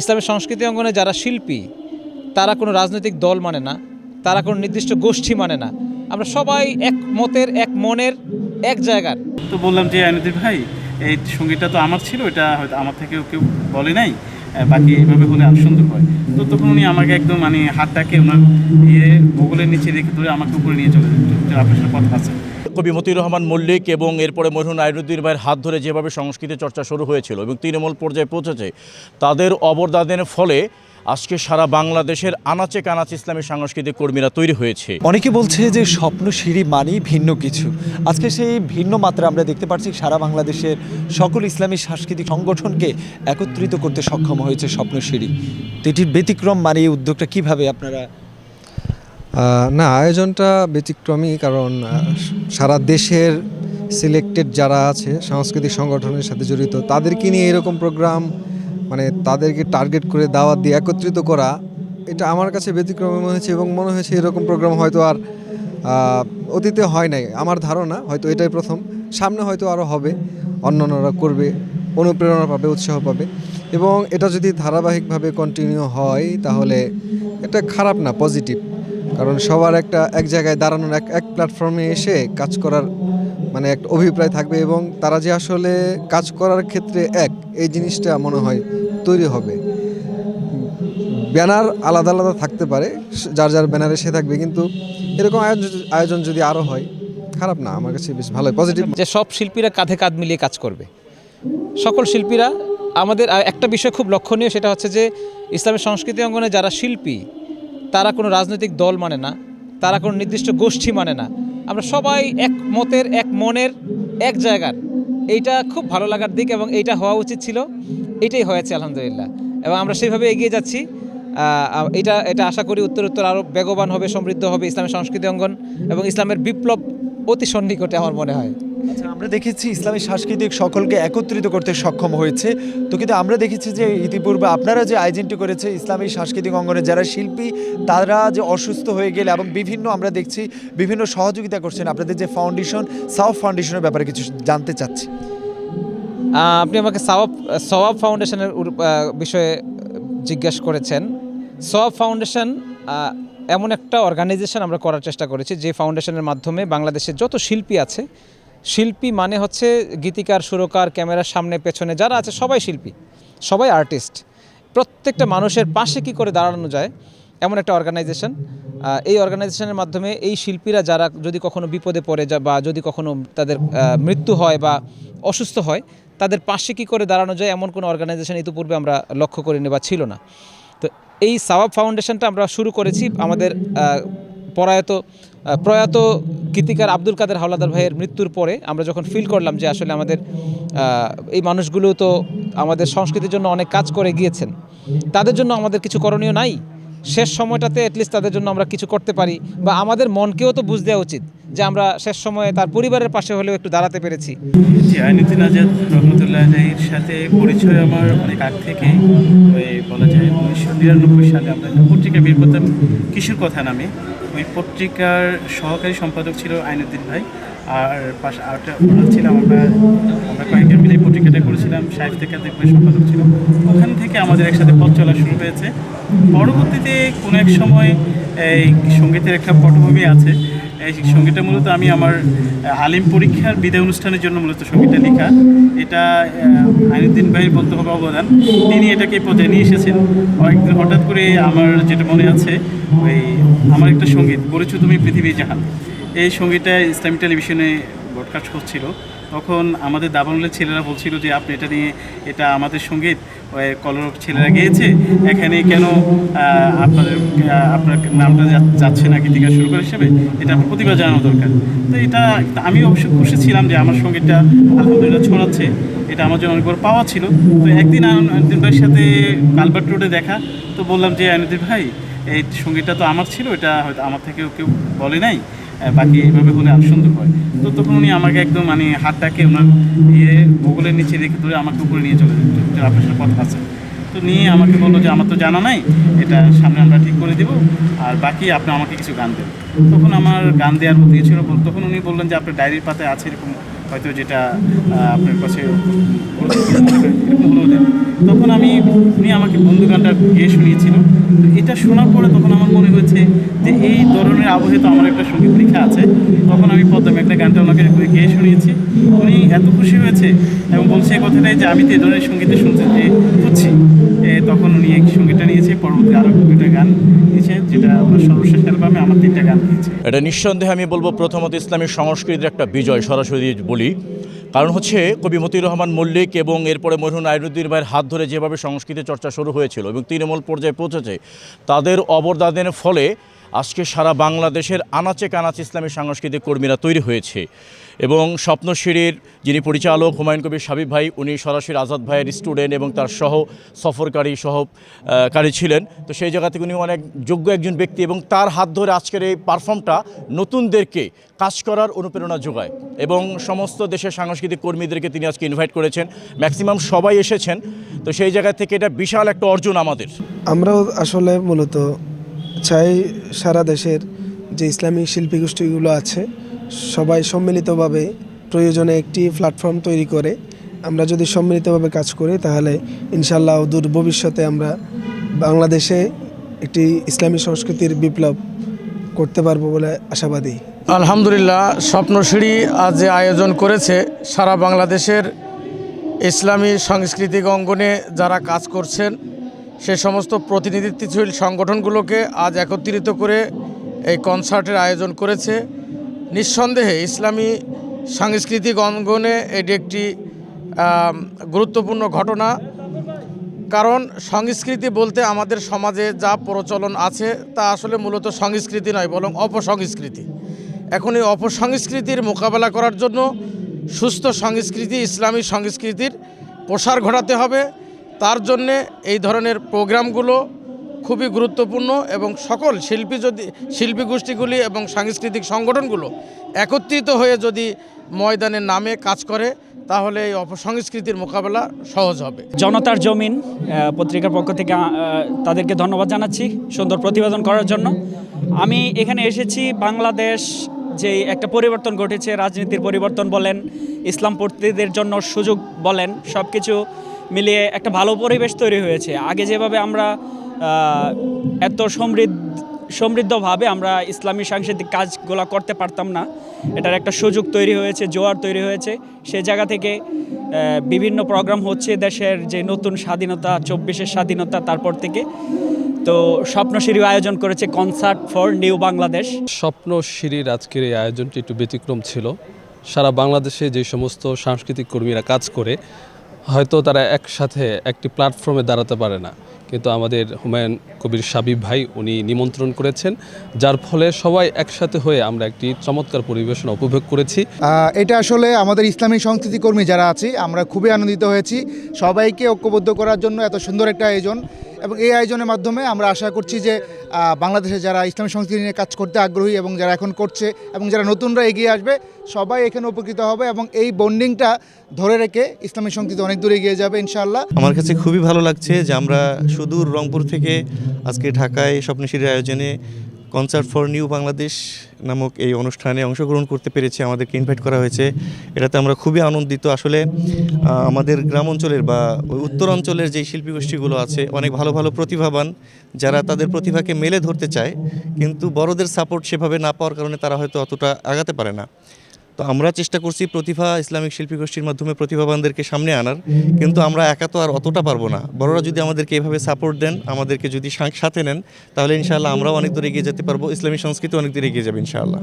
ইসলামের সংস্কৃতি অঙ্গনে যারা শিল্পী, তারা কোনো রাজনৈতিক দল মানে না, তারা কোনো নির্দিষ্ট গোষ্ঠী মানে না। আমরা সবাই এক মতের, এক মনের, এক জায়গার। তো বললাম যে আইনুদ্দিন ভাই, এই সঙ্গীতটা তো আমার ছিল, এটা হয়তো আমার থেকেও কেউ বলে নাই। বাকি এভাবে হলে আর সুন্দর হয়। তো তখন উনি আমাকে একদম মানে হাতটাকে ওনার ইয়ে বগলের নিচে রেখে ধরে আমাকে উপরে নিয়ে চলে আপনার সাথে কথা আছে। কবি মতি রহমান মল্লিক এবং এরপরে মরহুন আইনুদ্দিন ভাইয়ের হাত ধরে যেভাবে সংস্কৃতি চর্চা শুরু হয়েছিল এবং তৃণমূল পর্যায়ে পৌঁছেছে, তাদের অবদানের ফলে আজকে সারা বাংলাদেশের আনাচে কানাচে ইসলামী সাংস্কৃতিক কর্মীরা তৈরি হয়েছে। অনেকে বলছে যে স্বপ্ন সিঁড়ি মানেই ভিন্ন কিছু। আজকে সেই ভিন্ন মাত্রা আমরা দেখতে পাচ্ছি সারা বাংলাদেশের সকল ইসলামী সাংস্কৃতিক সংগঠনকে একত্রিত করতে সক্ষম হয়েছে স্বপ্ন সিঁড়ি। তো এটির ব্যতিক্রম মানে এই উদ্যোগটা কীভাবে আপনারা না আয়োজনটা ব্যতিক্রমী কারণ সারা দেশের সিলেক্টেড যারা আছে সাংস্কৃতিক সংগঠনের সাথে জড়িত তাদেরকে নিয়ে এরকম প্রোগ্রাম মানে তাদেরকে টার্গেট করে দাওয়াত দিয়ে একত্রিত করা, এটা আমার কাছে ব্যতিক্রমী মনে হয়েছে এবং মনে হয়েছে এরকম প্রোগ্রাম হয়তো আর অতীতে হয় নাই। আমার ধারণা হয়তো এটাই প্রথম। সামনে হয়তো আরও হবে। অন্যান্যরা করবে, অনুপ্রেরণা পাবে, উৎসাহ পাবে। এবং এটা যদি ধারাবাহিকভাবে কন্টিনিউ হয়, তাহলে এটা খারাপ না পজিটিভ কারণ সবার একটা, এক জায়গায় দাঁড়ানোর এক এক প্ল্যাটফর্মে এসে কাজ করার মানে একটা অভিপ্রায় থাকবে এবং তারা যে আসলে কাজ করার ক্ষেত্রে এক, এই জিনিসটা মনে হয় তৈরি হবে। ব্যানার আলাদা আলাদা থাকতে পারে, যার যার ব্যানারে সে থাকবে, কিন্তু এরকম আয়োজন আয়োজন যদি আরও হয়, খারাপ না, আমার কাছে বেশ ভালোই পজিটিভ যে সব শিল্পীরা কাঁধে কাঁধ মিলিয়ে কাজ করবে। সকল শিল্পীরা, আমাদের একটা বিষয় খুব লক্ষণীয়, সেটা হচ্ছে যে ইসলামের সংস্কৃতি অঙ্গনে যারা শিল্পী, তারা কোনো রাজনৈতিক দল মানে না, তারা কোনো নির্দিষ্ট গোষ্ঠী মানে না। আমরা সবাই এক মতের, এক মনের, এক জায়গার। এইটা খুব ভালো লাগার দিক এবং এইটা হওয়া উচিত ছিল। এটাই হয়েছে, আলহামদুলিল্লাহ। এবং আমরা সেইভাবে এগিয়ে যাচ্ছি। এটা এটা আশা করি উত্তর উত্তর আরও বেগবান হবে, সমৃদ্ধ হবে ইসলামের সংস্কৃতি অঙ্গন এবং ইসলামের বিপ্লব অতি সন্নিকটে আমার মনে হয়। আচ্ছা আমরা দেখেছি ইসলামী সাংস্কৃতিক সকলকে একত্রিত করতে সক্ষম হয়েছে। তো কিন্তু আমরা দেখেছি যে ইতিপূর্বে আপনারা যে আয়োজনটি করেছে ইসলামী সাংস্কৃতিক অঙ্গনে, যারা শিল্পী, তারা যে অসুস্থ হয়ে গেলে এবং বিভিন্ন আমরা দেখছি বিভিন্ন সহযোগিতা করছেন। আপনাদের যে ফাউন্ডেশন সাউথ ফাউন্ডেশনের ব্যাপারে কিছু জানতে চাচ্ছি। আপনি আমাকে সওয়াব সওয়াব ফাউন্ডেশনের বিষয়ে জিজ্ঞাসা করেছেন। সওয়াব ফাউন্ডেশন এমন একটা অর্গানাইজেশন আমরা করার চেষ্টা করেছি, যে ফাউন্ডেশনের মাধ্যমে বাংলাদেশের যত শিল্পী আছে শিল্পী মানে হচ্ছে গীতিকার সুরকার ক্যামেরার সামনে পেছনে যারা আছে সবাই শিল্পী সবাই আর্টিস্ট প্রত্যেকটা মানুষের পাশে কি করে দাঁড়ানো যায়? এমন একটা অর্গানাইজেশন এই অর্গানাইজেশনের মাধ্যমে এই শিল্পীরা যারা যদি কখনো বিপদে পড়ে যা বা যদি কখনো তাদের মৃত্যু হয় বা অসুস্থ হয় তাদের পাশে কি করে দাঁড়ানো যায় এমন কোনো অর্গানাইজেশন ইতিপূর্বে আমরা লক্ষ্য করিনি বা ছিল না। তো এই সাওয়াব ফাউন্ডেশনটা আমরা শুরু করেছি আমাদের প্রয়াত প্রয়াত গীতিকার আব্দুল কাদের হাওলাদার ভাইয়ের মৃত্যুর পরে আমরা যখন ফিল করলাম যে আসলে আমাদের এই মানুষগুলো তো আমাদের সংস্কৃতির জন্য অনেক কাজ করে গিয়েছেন, তাদের জন্য আমাদের কিছু করণীয় নাই? শেষ সময়টাতে অ্যাটলিস্ট তাদের জন্য আমরা কিছু করতে পারি বা আমাদের মনকেও তো বুঝ দেওয়া উচিত যে আমরা শেষ সময়ে তার পরিবারের পাশে হলেও একটু দাঁড়াতে পেরেছি। জি আইনুদ্দিন আজাদ রহমতুল্লাহ সাথে পরিচয় আমার অনেক আগ থেকে। ওই বলা যায় উনিশশো নিরানব্বই সালে আমরা একটা পত্রিকা বের করতাম, কিশোর কথা নামে। ওই পত্রিকার সহকারী সম্পাদক ছিল আইনুদ্দিন ভাই। আর পাশে আরেকটা ওনার ছিল আমরা আমরা কয়েকজন মিলে পত্রিকাটা করেছিলাম সাহিত্য ভাই সম্পাদক ছিল ওখান থেকে আমাদের একসাথে পথ চলা শুরু হয়েছে। পরবর্তীতে কোনো এক সময় এই সঙ্গীতের একটা পটভূমি আছে এই সঙ্গীতটা মূলত আমি আমার আলিম পরীক্ষার বিদায় অনুষ্ঠানের জন্য মূলত সঙ্গীতটা লেখা। এটা আইনুদ্দিন ভাইয়ের বলতে হবে অবদান। তিনি এটাকে পথে নিয়ে এসেছেন। কয়েকদিন হঠাৎ করে আমার যেটা মনে আছে, ওই আমার একটা সংগীত, বলেছ তুমি পৃথিবী জাহান। এই সঙ্গীতটা ইসলামিক টেলিভিশনে ব্রডকাস্ট হচ্ছিল। তখন আমাদের দাবানুলের ছেলেরা বলছিল যে, আপনি এটা নিয়ে, এটা আমাদের সংগীত ওই কলরব ছেলেরা গিয়েছে। এখানে কেন আপনাদের আপনার নামটা যাচ্ছে না গীতিকা শুরু করে হিসেবে? এটা আপনার প্রতিভা জানানো দরকার। তো এটা, আমি অবশ্য খুশি ছিলাম যে, আমার সঙ্গীতটা আলহামদুলিল্লাহ ছড়াচ্ছে। এটা আমার জন্য অনেক বড় পাওয়া ছিল। তো একদিন আইনুদ্দিন ভাইয়ের সাথে কালবার্ট রোডে দেখা, তো বললাম যে আইনুদ্দিন ভাই, এই সঙ্গীতটা তো আমার ছিল, এটা হয়তো আমার থেকেও কেউ বলে নাই। বাকি এইভাবে হলে আরও সুন্দর হয়। তো তখন উনি আমাকে একদম মানে হাতটাকে ওনার ইয়ে বগলের নিচে রেখে ধরে আমাকে উপরে নিয়ে চলে যেত আপনার সাথে কথা আছে। তো নিয়ে আমাকে বলল যে, আমার তো জানা নাই, এটা সামনে আমরা ঠিক করে দেবো, আর বাকি আপনি আমাকে কিছু গান দেবেন তখন আমার গান দেওয়ার মতো ইয়ে ছিল তখন উনি বললেন যে, আপনার ডায়েরির পাতায় আছে এরকম, হয়তো যেটা আপনার কাছে এরকম দেন তখন আমি, উনি আমাকে বন্ধু গানটা গিয়ে শুনিয়েছিল। এটা শোনার পরে তখন আমার মনে হয়েছে যে এই ধরনের আবহে তো আমার একটা সংগীত পরীক্ষা আছে। তখন আমি পদ্মা একটা গানটা ওনাকে গিয়ে শুনিয়েছি। উনি এত খুশি হয়েছে এবং বলছে এই কথাটাই যে আমি তো এই ধরনের সঙ্গীতে শুনতে এ, তখন উনি এই সঙ্গীতটা নিয়েছে পরবর্তী আরও দুটো গান নিয়েছে যেটা ওনার সর্বশেষ অ্যালবামে আমার তিনটা গান নিয়েছে এটা নিঃসন্দেহে আমি বলব প্রথমত ইসলামী সংস্কৃতির একটা বিজয় সরাসরি বলি। কারণ হচ্ছে কবি মতিউর রহমান মল্লিক এবং এরপরে মরহুন আইনুদ্দিন ভাইয়ের হাত ধরে যেভাবে সংস্কৃতি চর্চা শুরু হয়েছিল এবং তৃণমূল পর্যায়ে পৌঁছেছে, তাদের অবদানের ফলে আজকে সারা বাংলাদেশের আনাচে কানাচে ইসলামী সাংস্কৃতিক কর্মীরা তৈরি হয়েছে। এবং স্বপ্নশিরির যিনি পরিচালক হুমায়ুন কবির সাবিব ভাই, উনি সরাসরি আজাদ ভাইয়ের স্টুডেন্ট এবং তার সহ সফরকারী সহকারী ছিলেন। তো সেই জায়গা থেকে উনি অনেক যোগ্য একজন ব্যক্তি এবং তার হাত ধরে আজকের এই পারফর্মটা নতুনদেরকে কাজ করার অনুপ্রেরণা যোগায়। এবং সমস্ত দেশের সাংস্কৃতিক কর্মীদেরকে তিনি আজকে ইনভাইট করেছেন। ম্যাক্সিমাম সবাই এসেছেন। তো সেই জায়গা থেকে এটা বিশাল একটা অর্জন আমাদের। আমরাও আসলে মূলত চাই সারা দেশের যে ইসলামী শিল্পী গোষ্ঠীগুলো আছে, সবাই সম্মিলিতভাবে প্রয়োজনে একটি প্ল্যাটফর্ম তৈরি করে। আমরা যদি সম্মিলিতভাবে কাজ করি, তাহলে ইনশাল্লাহ দূর ভবিষ্যতে আমরা বাংলাদেশে একটি ইসলামী সংস্কৃতির বিপ্লব করতে পারব বলে আশাবাদী। আলহামদুলিল্লাহ, স্বপ্নসিঁড়ি আজ যে আয়োজন করেছে, সারা বাংলাদেশের ইসলামী সাংস্কৃতিক অঙ্গনে যারা কাজ করছেন সে সমস্ত প্রতিনিধিত্বশীল সংগঠনগুলোকে আজ একত্রিত করে এই কনসার্টের আয়োজন করেছে। নিঃসন্দেহে ইসলামী সাংস্কৃতিক অঙ্গনে এটি একটি গুরুত্বপূর্ণ ঘটনা। কারণ সংস্কৃতি বলতে আমাদের সমাজে যা প্রচলন আছে তা আসলে মূলত সংস্কৃতি নয়, বরং অপসংস্কৃতি। এখন এই অপসংস্কৃতির মোকাবেলা করার জন্য সুস্থ সংস্কৃতি, ইসলামী সংস্কৃতির প্রসার ঘটাতে হবে। তার জন্যে এই ধরনের প্রোগ্রামগুলো খুবই গুরুত্বপূর্ণ এবং সকল শিল্পী যদি, শিল্পী গোষ্ঠীগুলি এবং সাংস্কৃতিক সংগঠনগুলো একত্রিত হয়ে যদি ময়দানের নামে কাজ করে, তাহলে এই অপসংস্কৃতির মোকাবেলা সহজ হবে। জনতার জমিন পত্রিকার পক্ষ থেকে তাদেরকে ধন্যবাদ জানাচ্ছি সুন্দর প্রতিবেদন করার জন্য। আমি এখানে এসেছি বাংলাদেশ যে একটা পরিবর্তন ঘটেছে, রাজনীতির পরিবর্তন বলেন, ইসলাম পড়তিদের জন্য সুযোগ বলেন সব কিছু মিলিয়ে একটা ভালো পরিবেশ তৈরি হয়েছে। আগে যেভাবে আমরা এত সমৃদ্ধ, সমৃদ্ধভাবে আমরা ইসলামী সাংস্কৃতিক কাজগুলো করতে পারতাম না, এটার একটা সুযোগ তৈরি হয়েছে, জোয়ার তৈরি হয়েছে। সে জায়গা থেকে বিভিন্ন প্রোগ্রাম হচ্ছে দেশের যে নতুন স্বাধীনতা, চব্বিশের স্বাধীনতা, তারপর থেকে। তো স্বপ্নশিরি আয়োজন করেছে কনসার্ট ফর নিউ বাংলাদেশ স্বপ্ন সিঁড়ির আজকের এই আয়োজনটি একটু ব্যতিক্রম ছিল। সারা বাংলাদেশে যে সমস্ত সাংস্কৃতিক কর্মীরা কাজ করে হয়তো তারা একসাথে একটি প্ল্যাটফর্মে দাঁড়াতে পারে না। কিন্তু আমাদের হুমায়ুন কবির সাবিব ভাই, উনি নিমন্ত্রণ করেছেন, যার ফলে সবাই একসাথে হয়ে আমরা একটি চমৎকার পরিবেশনা উপভোগ করেছি। এটা আসলে আমাদের ইসলামী সংস্কৃতি কর্মী যারা আছি, আমরা খুবই আনন্দিত হয়েছি। সবাইকে ঐক্যবদ্ধ করার জন্য এত সুন্দর একটা আয়োজন। এবং এই আয়োজনের মাধ্যমে আমরা আশা করছি যে বাংলাদেশে যারা ইসলামী সংস্কৃতি নিয়ে কাজ করতে আগ্রহী এবং যারা এখন করছে এবং যারা নতুনরা এগিয়ে আসবে, সবাই এখানে উপকৃত হবে এবং এই বন্ডিংটা ধরে রেখে ইসলামী সংস্কৃতি অনেক দূরে এগিয়ে যাবে, ইনশাআল্লাহ। আমার কাছে খুবই ভালো লাগছে যে আমরা সুদূর রংপুর থেকে আজকে ঢাকায় স্বপ্নশিরির আয়োজনে কনসার্ট ফর নিউ বাংলাদেশ নামক এই অনুষ্ঠানে অংশগ্রহণ করতে পেরেছি, আমাদেরকে ইনভাইট করা হয়েছে। এটাতে আমরা খুবই আনন্দিত। আসলে আমাদের গ্রাম অঞ্চলের বা উত্তর অঞ্চলের যে শিল্পী গোষ্ঠীগুলো আছে, অনেক ভালো ভালো প্রতিভাবান, যারা তাদের প্রতিভাকে মেলে ধরতে চায়, কিন্তু বড়দের সাপোর্ট সেভাবে না পাওয়ার কারণে তারা হয়তো অতটা আগাতে পারে না। তো আমরা চেষ্টা করছি প্রতিভা ইসলামিক শিল্পী গোষ্ঠীর মাধ্যমে প্রতিভাবানদেরকে সামনে আনার, কিন্তু আমরা একা তো আর অতটা পারব না। বড়রা যদি আমাদেরকে এভাবে সাপোর্ট দেন, আমাদেরকে যদি সাথে নেন, তাহলে ইনশাআল্লাহ আমরাও অনেক দূর এগিয়ে যেতে পারব, ইসলামী সংস্কৃতি অনেক দূর এগিয়ে যাবে ইনশাআল্লাহ।